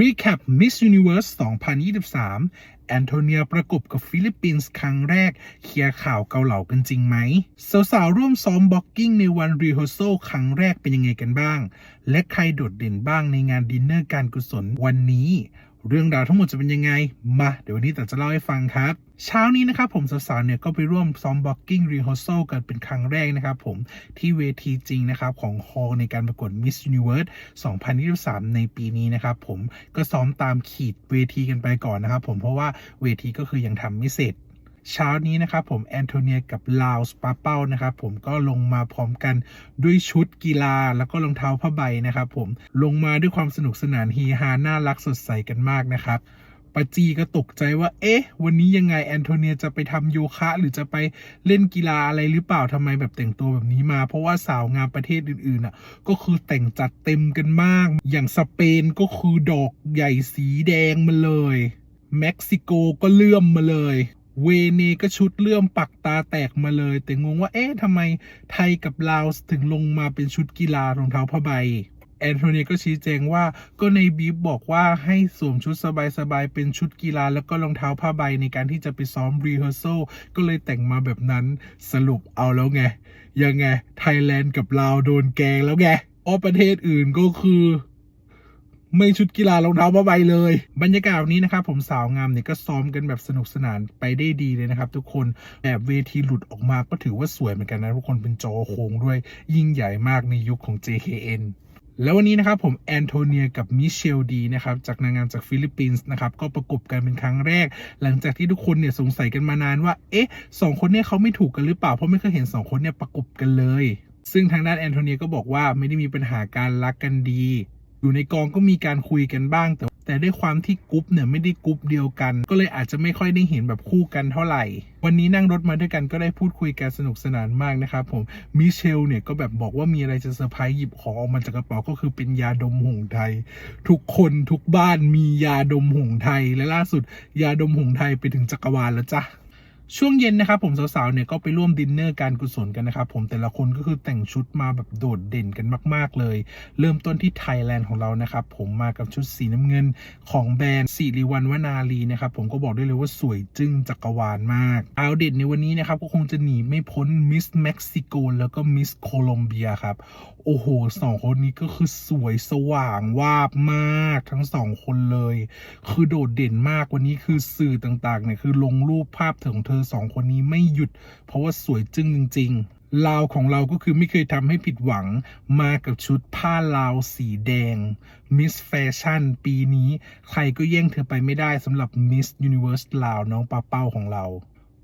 Recap Miss Universe 2023 แอนโทเนียประกบกับฟิลิปปินส์ครั้งแรก เคลียร์ข่าวเกาเหลากันจริงไหม สาวๆ ร่วมซ้อมบ็อกกิ้งในวันรีฮ e โซครั้งแรกเป็นยังไงกันบ้าง และใครโดดเด่นบ้างในงานดินเนอร์การกุศลวันนี้ เรื่องราวทั้งหมดจะเป็นยังไง มา เดี๋ยววันนี้แต่จะเล่าให้ฟังครับ เช้านี้นะครับผมสาวๆเนี่ยก็ไปร่วมซ้อมบ็อกกิ้งรีฮ e โซกันเป็นครั้งแรกนะครับผมที่เวทีจริงนะครับของฮอลในการประกวด Miss Universe 2023 ในปีนี้นะครับผมก็ซ้อมตามขีดเวทีกันไปก่อนนะครับผมเพราะว่าเวทีก็คือยังทำไม่เสร็จ เช้านี้นะครับผมแอนโทเนียกับลาวสปาเป้านะครับผมก็ลงมาพร้อมกันด้วยชุดกีฬาแล้วก็รองเท้าผ้าใบนะครับผมลงมาด้วยความสนุกสนานฮีฮาน่ารักสดใสกันมากนะครับปาจีก็ตกใจว่า เอ๊ะ วันนี้ยังไงแอนโทเนียจะไปทำโยคะ หรือจะไปเล่นกีฬาอะไรหรือเปล่าทำไมแบบแต่งตัวแบบนี้มา เพราะว่าสาวงามประเทศอื่นๆอะ ก็คือแต่งจัดเต็มกันมาก อย่างสเปนก็คือดอกใหญ่สีแดงมาเลย เม็กซิโกก็เลื่อมมาเลย เวเนก็ชุดเลื่อมปักตาแตกมาเลย แต่งงว่าเอ๊ะทำไมไทยกับลาวถึงลงมาเป็นชุดกีฬารองเท้าผ้าใบแอนโทเนียก็ชี้แจงว่าก็ในบีฟบอกว่าให้สวมชุดสบายๆ เป็นชุดกีฬาแล้วก็รองเท้าผ้าใบในการที่จะไปซ้อมรีเฮอร์โซลก็เลยแต่งมาแบบนั้นสรุปเอาแล้วไง ยังไง ไทยแลนด์กับลาวโดนแกงแล้วไงอ้อประเทศอื่นก็คือ ไม่ชุดกีฬารองเท้าผ้าใบเลย บรรยากาศวันนี้นะครับผมสาวงามเนี่ยก็ซ้อมกันแบบสนุกสนานไปได้ดีเลยนะครับ ทุกคนแบบเวทีหลุดออกมาก็ถือว่าสวยเหมือนกันนะทุกคนเป็นจอโค้งด้วยยิ่งใหญ่มากในยุคของ JKN แล้ววันนี้นะครับผมแอนโทเนียกับมิเชลดีนะครับจากนางงามจากฟิลิปปินส์นะครับก็ประกบกันเป็นครั้งแรก หลังจากที่ทุกคนเนี่ยสงสัยกันมานานว่า เอ๊ะสองคนเนี่ยเขาไม่ถูกกันหรือเปล่า เพราะไม่เคยเห็นสองคนเนี่ยประกบกันเลย ซึ่งทางด้านแอนโทเนียก็บอกว่าไม่ได้มีปัญหาการรักกันดี อยู่ในกองก็มีการคุยกันบ้าง แต่แต่ด้วยความที่กรุ๊ปเนี่ยไม่ได้กรุ๊ปเดียวกัน ก็เลยอาจจะไม่ค่อยได้เห็นแบบคู่กันเท่าไหร่ วันนี้นั่งรถมาด้วยกันก็ได้พูดคุยกันสนุกสนานมากนะครับผมมิเชลเนี่ยก็แบบบอกว่ามีอะไรจะเซอร์ไพรส์หยิบของออกมาจากกระเป๋าก็คือเป็นยาดมหงไทย ทุกคนทุกบ้านมียาดมหงไทย และล่าสุดยาดมหงไทยไปถึงจักรวาลแล้วจ้ะ ช่วงเย็นนะครับผมสาวๆเนี่ยก็ไปร่วมดินเนอร์การกุศลกันนะครับผมแต่ละคนก็คือแต่งชุดมาแบบโดดเด่นกันมากๆเลย เริ่มต้นที่ไทยแลนด์ของเรานะครับผมมากับชุดสีน้ำเงินของแบรนด์สิริวัณวนาลีนะครับผมก็บอกได้เลยว่าสวยจึ้งจักรวาลมากเอาเด่นในวันนี้นะครับก็คงจะหนีไม่พ้นมิสเม็กซิโกแล้วก็มิสโคลอมเบียครับโอ้โหสองคนนี้ก็คือสวยสว่างวาบมากทั้งสองคนเลย คือโดดเด่นมากวันนี้คือสื่อต่างๆเนี่ยคือลงรูปภาพของเธอสองคนนี้ไม่หยุด เพราะว่าสวยจึ้งจริงๆลาวของเราก็คือไม่เคยทำให้ผิดหวังมากับชุดผ้าลาวสีแดง Miss Fashion ปีนี้ ใครก็แย่งเธอไปไม่ได้สำหรับ Miss Universe ลาวน้องปาเป้าของเรา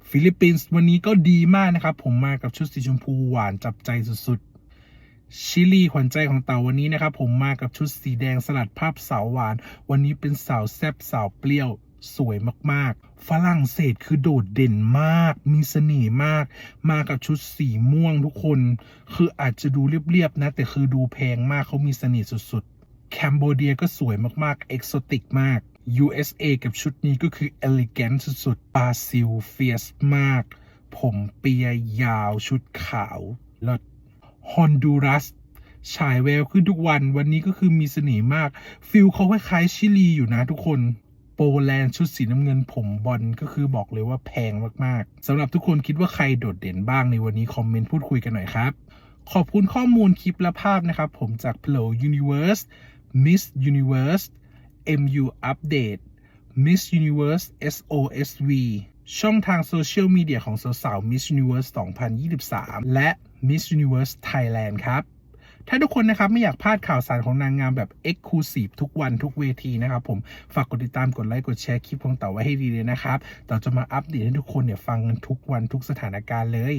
ฟิลิปปินส์วันนี้ก็ดีมากนะครับ ผมมากับชุดสีชมพูหวานจับใจสุดๆชิลีขวัญใจของเต่าวันนี้นะครับ ผมมากับชุดสีแดงสลัดภาพสาวหวาน วันนี้เป็นสาวแซบสาวเปรี้ยว สวยมากๆ ฝรั่งเศสคือโดดเด่นมาก มีเสน่ห์มาก มากับชุดสีม่วงทุกคน คืออาจจะดูเรียบๆนะ แต่คือดูแพงมากเขามีเสน่ห์สุดๆ แคนโบเดียก็สวยมากๆ เอกโซติกมาก USA กับชุดนี้ก็คือ elegant สุดๆ บราซิลเฟียสมาก ผมเปียยาวชุดขาวลิศฮอนดูรัสฉายแววขึ้นทุกวัน วันนี้ก็คือมีเสน่ห์มาก ฟิลเขาคล้ายๆชิลีอยู่นะทุกคน โปแลนด์ชุดสีน้ำเงินผมบอลก็คือบอกเลยว่าแพงมากๆสำหรับทุกคนคิดว่าใครโดดเด่นบ้างในวันนี้คอมเมนต์พูดคุยกันหน่อยครับ ขอบคุณข้อมูลคลิปและภาพนะครับ ผมจาก Flow Universe Miss Universe MU Update Miss Universe SOSV ช่องทางโซเชียลมีเดียของสาวๆ Miss Universe 2023 และ Miss Universe Thailand ครับ ถ้าทุกคนนะครับไม่อยากพลาดข่าวสารของนางงามแบบ Exclusive ทุกวันทุกเวทีนะครับผมฝากกดติดตามกดไลค์กดแชร์คลิปของเต่าไว้ให้ดีเลยนะครับเต่าจะมาอัปเดตให้ทุกคนเนี่ยฟังกันทุกวันทุกสถานการณ์เลย